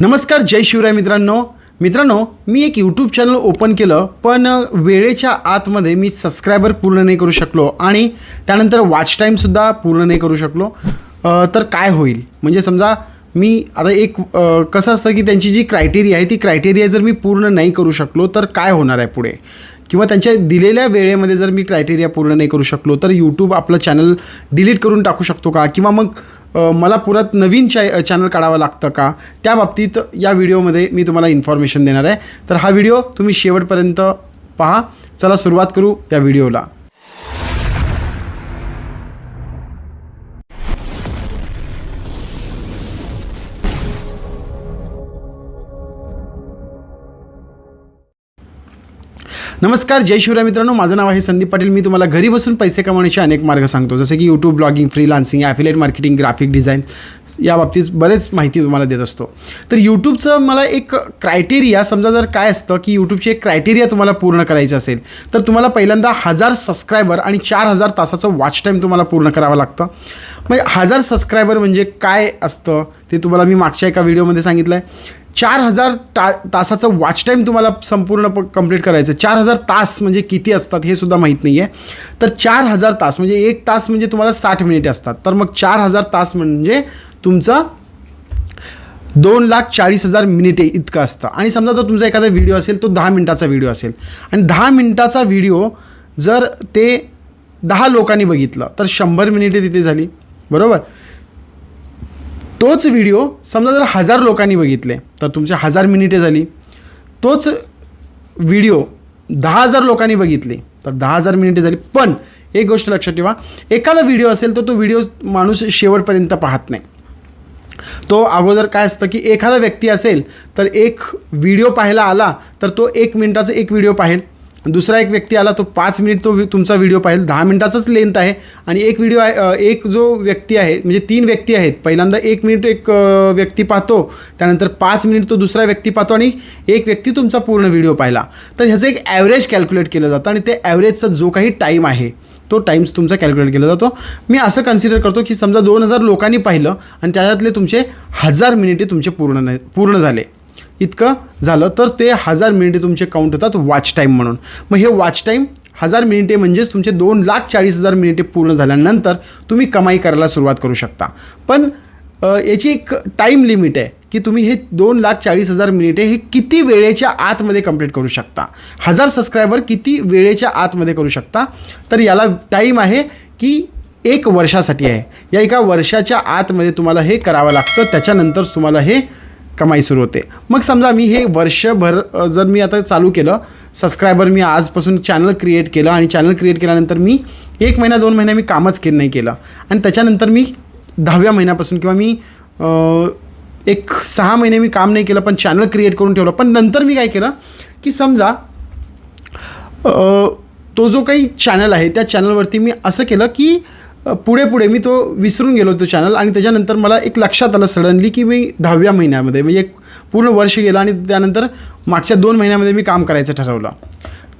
नमस्कार जय शिवराय मित्रांनो. मित्रांनो मी एक यूट्यूब चॅनल ओपन केलं पण वेळेच्या आतमध्ये मी सबस्क्रायबर पूर्ण नाही करू शकलो आणि त्यानंतर वॉच टाईमसुद्धा पूर्ण नाही करू शकलो. तर काय होईल? म्हणजे समजा मी आता एक कसं असतं की त्यांची जी क्रायटेरिया आहे ती क्रायटेरिया जर मी पूर्ण नाही करू शकलो तर काय होणार आहे पुढे? किंवा त्यांच्या दिलेल्या वेळेमध्ये जर मी क्रायटेरिया पूर्ण नाही करू शकलो तर यूट्यूब आपलं चॅनल डिलीट करून टाकू शकतो का? किंवा मग मला पुरात नवीन चॅ चॅनल काढावं लागतं का? त्या बाबतीत या व्हिडिओमध्ये मी तुम्हाला इन्फॉर्मेशन देणार आहे. तर हा व्हिडिओ तुम्ही शेवटपर्यंत पहा. चला सुरुवात करू या व्हिडिओला नमस्कार जय शिवराय मित्रांनो. माझं नाव आहे संदीप पाटील. मी तुम्हाला घरी बसून पैसे कमावण्याचे अनेक मार्ग सांगतो. जसे की YouTube blogging freelancing affiliate marketing graphic design या बाबतीत बरेच माहिती तुम्हाला देत असतो. तर यूट्यूबचं मला एक क्रायटेरिया समजा जर काय असतं की यूट्यूबची एक क्रायटेरिया तुम्हाला पूर्ण करायचं असेल तर तुम्हाला पहिल्यांदा हजार सबस्क्रायबर आणि चार हजार तासाचं वॉच टाईम तुम्हाला पूर्ण करावं लागतं. म्हणजे हजार सबस्क्रायबर म्हणजे काय असतं ते तुम्हाला मी मागच्या एका व्हिडिओमध्ये सांगितलं आहे चार हजार ता तासाचं वॉच टाईम तुम्हाला संपूर्ण प कंप्लीट करायचं आहे. चार हजार तास म्हणजे किती असतात हे सुद्धा माहीत नाही आहे तर चार हजार तास म्हणजे एक तास म्हणजे तुम्हाला साठ मिनिटे असतात. तर मग चार हजार तास म्हणजे तुमचं दोन लाख चाळीस हजार मिनिटे इतकं असतं. आणि समजा जर तुमचा एखादा व्हिडिओ असेल तो दहा मिनिटाचा व्हिडिओ असेल. आणि दहा मिनिटाचा व्हिडिओ जर ते दहा लोकांनी बघितलं तर शंभर मिनिटे तिथे झाली. बरोबर? तोच व्हिडिओ समजा जर हजार लोकांनी बघितले तर तुमचे हजार मिनिटे झाली. तोच व्हिडिओ दहा हजार लोकांनी बघितले तर दहा हजार मिनिटे झाली. पण एक गोष्ट लक्षात ठेवा एखादा व्हिडिओ असेल तर तो व्हिडिओ माणूस शेवटपर्यंत पाहत नाही. तो अगोदर काय असतं की एखादा व्यक्ती असेल तर एक व्हिडिओ पाहायला आला तर तो एक मिनिटाचा एक व्हिडिओ पाहेल. दुसरा एक व्यक्ती आला तो पाच मिनिट तो तुमचा व्हिडिओ पाहेल. दहा मिनिटाचाच लेंथ आहे. आणि एक व्हिडिओ आहे एक जो व्यक्ती आहे म्हणजे तीन व्यक्ती आहेत. पहिल्यांदा एक मिनिट एक व्यक्ती पाहतो त्यानंतर पाच मिनिट तो दुसरा व्यक्ती पाहतो आणि एक व्यक्ती तुमचा पूर्ण व्हिडिओ पाहिला. तर ह्याचं एक ॲव्हरेज कॅल्क्युलेट केलं जातं आणि ते ॲव्हरेजचा जो काही टाईम आहे तो टाईम्स तुमचा कॅल्क्युलेट केला जातो. मी असं कन्सिडर करतो की समजा दोन हजार लोकांनी पाहिलं आणि त्याच्यातले तुमचे हजार मिनिटे तुमचे पूर्ण नाही पूर्ण झाले. इतकं झालं तर ते हजार मिनिटे तुमचे काउंट होतात वॉच टाईम म्हणून. मग हे वॉच टाईम हजार मिनिटे म्हणजेच तुमचे दोन लाख चाळीस हजार मिनिटे पूर्ण झाल्यानंतर तुम्ही कमाई करायला सुरुवात करू शकता. पण याची एक टाईम लिमिट आहे की तुम्ही हे दोन लाख चाळीस हजार मिनिटे हे किती वेळेच्या आतमध्ये कंप्लीट करू शकता. हजार सबस्क्रायबर किती वेळेच्या आतमध्ये करू शकता. तर याला टाईम आहे की एक वर्षासाठी आहे. या एका वर्षाच्या आतमध्ये तुम्हाला हे करावं लागतं त्याच्यानंतर तुम्हाला हे कमाई सुरू होते. मग समजा मी हे वर्षभर जर मी आता चालू केलं सबस्क्रायबर मी आजपासून चॅनल क्रिएट केलं आणि चॅनल क्रिएट केल्यानंतर मी एक महिना दोन महिना मी कामच केलं नाही केलं. आणि त्याच्यानंतर मी दहाव्या महिन्यापासून किंवा मी एक सहा महिने मी काम नाही केलं पण चॅनल क्रिएट करून ठेवलं. पण नंतर मी काय केलं की समजा तो जो काही चॅनल आहे त्या चॅनलवरती मी असं केलं की पुढे पुढे मी तो विसरून गेलो तो चॅनल आणि त्याच्यानंतर मला एक लक्षात आलं सडनली की मी दहाव्या महिन्यामध्ये म्हणजे एक पूर्ण वर्ष गेलं आणि त्यानंतर मागच्या दोन महिन्यामध्ये मी काम करायचं ठरवलं.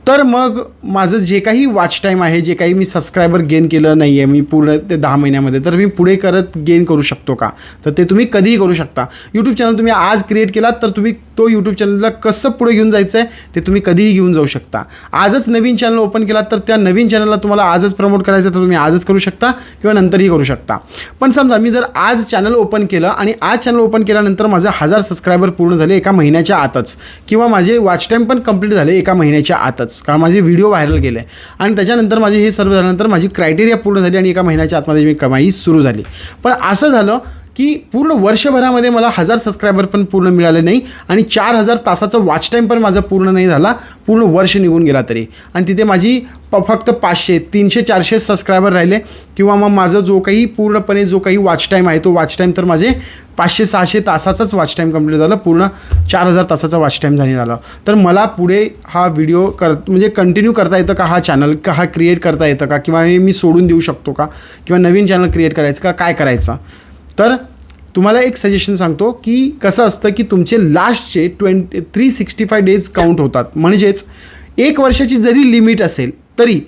तर मग माझं जे काही वॉच टाईम आहे जे काही मी सबस्क्रायबर गेन केलं नाही आहे मी पूर्ण ते दहा महिन्यामध्ये तर मी पुढे करत गेन करू शकतो का? तर ते तुम्ही कधीही करू शकता. यूट्यूब चॅनल तुम्ही आज क्रिएट केलात तर तुम्ही तो यूट्यूब चॅनलला कसं पुढे घेऊन जायचं आहे ते तुम्ही कधीही घेऊन जाऊ शकता. आजच नवीन चॅनल ओपन केलात तर त्या नवीन चॅनलला तुम्हाला आजच प्रमोट करायचं तर तुम्ही आजच करू शकता किंवा नंतरही करू शकता. पण समजा मी जर आज चॅनल ओपन केलं आणि आज चॅनल ओपन केल्यानंतर माझं हजार सबस्क्रायबर पूर्ण झाले एका महिन्याच्या आतच किंवा माझे वॉच टाईम पण कंप्लीट झाले एका महिन्याच्या आतच कारण माझे व्हिडिओ व्हायरल गेले आणि त्याच्यानंतर माझे हे सर्व झाल्यानंतर माझी क्रायटेरिया पूर्ण झाली आणि एका महिन्याच्या आतमध्ये मी कमाई सुरू झाली. पण असं झालं की पूर्ण वर्षभरामध्ये मला हजार सबस्क्रायबर पण पूर्ण मिळाले नाही आणि चार हजार तासाचं वॉच टाईम पण माझा पूर्ण नाही झाला. पूर्ण वर्ष निघून गेला तरी. आणि तिथे माझी प फक्त पाचशे तीनशे चारशे सबस्क्रायबर राहिले. किंवा मग माझं जो काही पूर्णपणे जो काही वॉच टाईम आहे तो वॉच टाईम तर माझे पाचशे सहाशे तासाचाच वॉच टाईम कंप्लीट झालं. पूर्ण चार हजार तासाचा वॉच टाईम झाली झालं. तर मला पुढे हा व्हिडिओ कर म्हणजे कंटिन्यू करता येतं का हा चॅनल का हा क्रिएट करता येतं का? किंवा हे मी सोडून देऊ शकतो का? किंवा नवीन चॅनल क्रिएट करायचं का? काय करायचं? तर तुम्हाला एक सजेशन सांगतो की कसं असतं की तुमचे लास्टचे twenty three sixty five days count होतात. म्हणजेच एक वर्षाची जरी लिमिट असेल तरी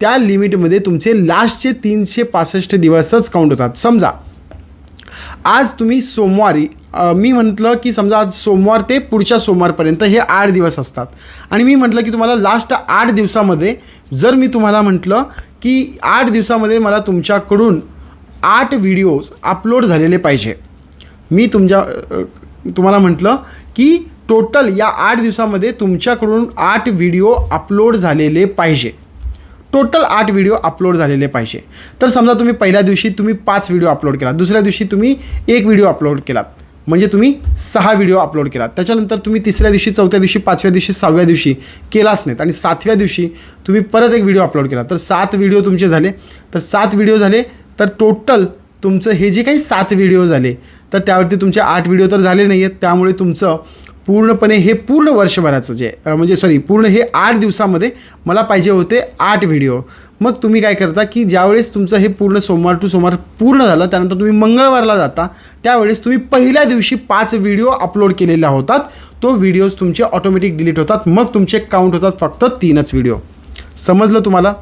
त्या लिमिटमध्ये तुमचे लास्टचे तीनशे पासष्ट दिवसच काउंट होतात. समजा आज तुम्ही सोमवारी मी म्हटलं की समजा आज सोमवार ते पुढच्या सोमवारपर्यंत हे आठ दिवस असतात. आणि मी म्हटलं की तुम्हाला लास्ट आठ दिवसामध्ये जर मी तुम्हाला म्हटलं की आठ दिवसामध्ये मला तुमच्याकडून आठ व्हिडिओज अपलोड झालेले पाहिजे. मी तुमच्या तुम्हाला म्हटलं की टोटल या आठ दिवसामध्ये तुमच्याकडून आठ व्हिडिओ अपलोड झालेले पाहिजे. टोटल आठ व्हिडिओ अपलोड झालेले पाहिजे. तर समजा तुम्ही पहिल्या दिवशी तुम्ही पाच व्हिडिओ अपलोड केला दुसऱ्या दिवशी तुम्ही एक व्हिडिओ अपलोड केलात म्हणजे तुम्ही सहा व्हिडिओ अपलोड केलात त्याच्यानंतर तुम्ही तिसऱ्या दिवशी चौथ्या दिवशी पाचव्या दिवशी सहाव्या दिवशी केलाच नाहीत आणि सातव्या दिवशी तुम्ही परत एक व्हिडिओ अपलोड केला. तर सात व्हिडिओ तुमचे झाले. तर सात व्हिडिओ झाले तर टोटल तुमचं हे जे काही सात व्हिडिओ झाले तर त्यावरती तुमचे आठ व्हिडिओ तर झाले नाही आहेत त्यामुळे तुमचं पूर्णपणे हे पूर्ण वर्षभराचं जे म्हणजे सॉरी पूर्ण हे आठ दिवसामध्ये मला पाहिजे होते आठ व्हिडिओ मग तुम्ही काय करता की ज्यावेळेस तुमचं हे पूर्ण सोमवार टू सोमवार पूर्ण झालं त्यानंतर तुम्ही मंगळवारला जाता त्यावेळेस तुम्ही पहिल्या दिवशी पाच व्हिडिओ अपलोड केलेल्या होतात. तो व्हिडिओज तुमचे ऑटोमॅटिक डिलीट होतात. मग तुमचे काउंट होतात फक्त तीनच व्हिडिओ समजलं तुम्हाला?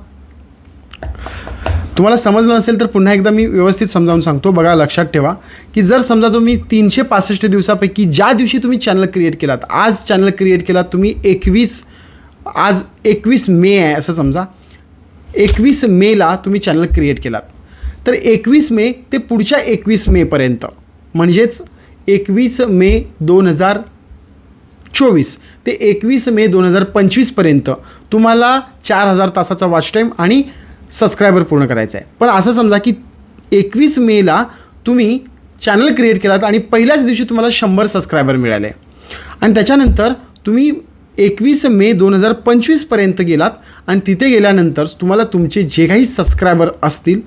तुम्हाला समजलं नसेल तर पुन्हा एकदा मी व्यवस्थित समजावून सांगतो. बघा लक्षात ठेवा की जर समजा तुम्ही तीनशे पासष्ट दिवसापैकी ज्या दिवशी तुम्ही चॅनल क्रिएट केलात आज चॅनल क्रिएट केलात तुम्ही एकवीस आज एकवीस मे आहे असं समजा एकवीस मेला तुम्ही चॅनल क्रिएट केलात. तर एकवीस मे ते पुढच्या एकवीस मेपर्यंत म्हणजेच एकवीस मे दोन हजार चोवीस ते एकवीस मे दोन हजार पंचवीसपर्यंत तुम्हाला चार हजार तासाचा वॉच टाईम आणि सबस्क्रायबर पूर्ण करायचा आहे. पण असं समजा की एकवीस मेला तुम्ही चॅनल क्रिएट केलात आणि पहिल्याच दिवशी तुम्हाला शंभर सबस्क्रायबर मिळाले. आणि त्याच्यानंतर तुम्ही एकवीस मे दोन हजार पंचवीसपर्यंत गेलात आणि तिथे गेल्यानंतर तुम्हाला तुमचे जे काही सबस्क्रायबर असतील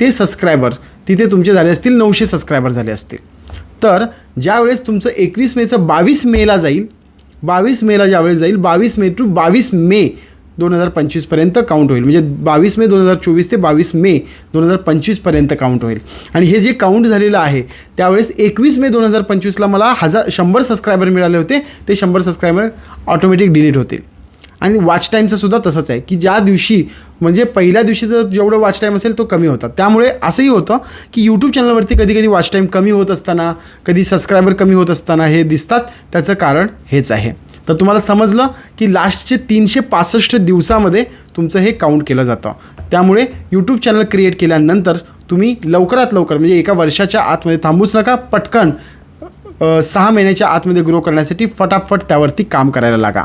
ते सबस्क्रायबर तिथे तुमचे झाले असतील नऊशे सबस्क्रायबर झाले असतील. तर ज्यावेळेस तुमचं एकवीस मेचं बावीस मेला जाईल बावीस मेला ज्यावेळेस जाईल बावीस मे टू बावीस मे दोन हजार पंचवीसपर्यंत काउंट होईल. म्हणजे बावीस मे दोन हजार चोवीस ते बावीस मे दोन हजार पंचवीसपर्यंत काउंट होईल. आणि हे जे काउंट झालेलं आहे त्यावेळेस एकवीस मे दोन हजार पंचवीसला मला हजार शंभर सबस्क्रायबर मिळाले होते. ते शंभर सबस्क्रायबर ऑटोमॅटिक डिलीट होतील. आणि वॉच टाईमचं सुद्धा तसंच आहे की ज्या दिवशी म्हणजे पहिल्या दिवशीचं जेवढं वॉच टाईम असेल तो कमी होता. त्यामुळे असंही होतं की यूट्यूब चॅनलवरती कधी कधी वॉच टाईम कमी होत असताना कधी सबस्क्रायबर कमी होत असताना हे दिसतात. त्याचं कारण हेच आहे. तर तुम्हाला समजलं की लास्टचे तीनशे पासष्ट दिवसामध्ये तुमचं हे काउंट केलं जातं. त्यामुळे यूट्यूब चॅनल क्रिएट केल्यानंतर तुम्ही लवकरात लवकर म्हणजे एका वर्षाच्या आतमध्ये थांबूच नका पटकन सहा महिन्याच्या आतमध्ये ग्रो करण्यासाठी फटाफट त्यावरती काम करायला लागा.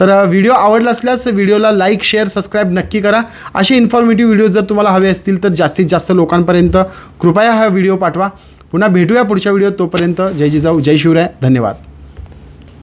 तर व्हिडिओ आवडला असल्यास व्हिडिओला लाईक शेअर सबस्क्राईब नक्की करा. असे इन्फॉर्मेटिव्ह व्हिडिओ जर तुम्हाला हवे असतील तर जास्तीत जास्त लोकांपर्यंत कृपया हा व्हिडिओ पाठवा. पुन्हा भेटूया पुढच्या व्हिडिओ तोपर्यंत. जय जिजाऊ जय शिवराय. धन्यवाद.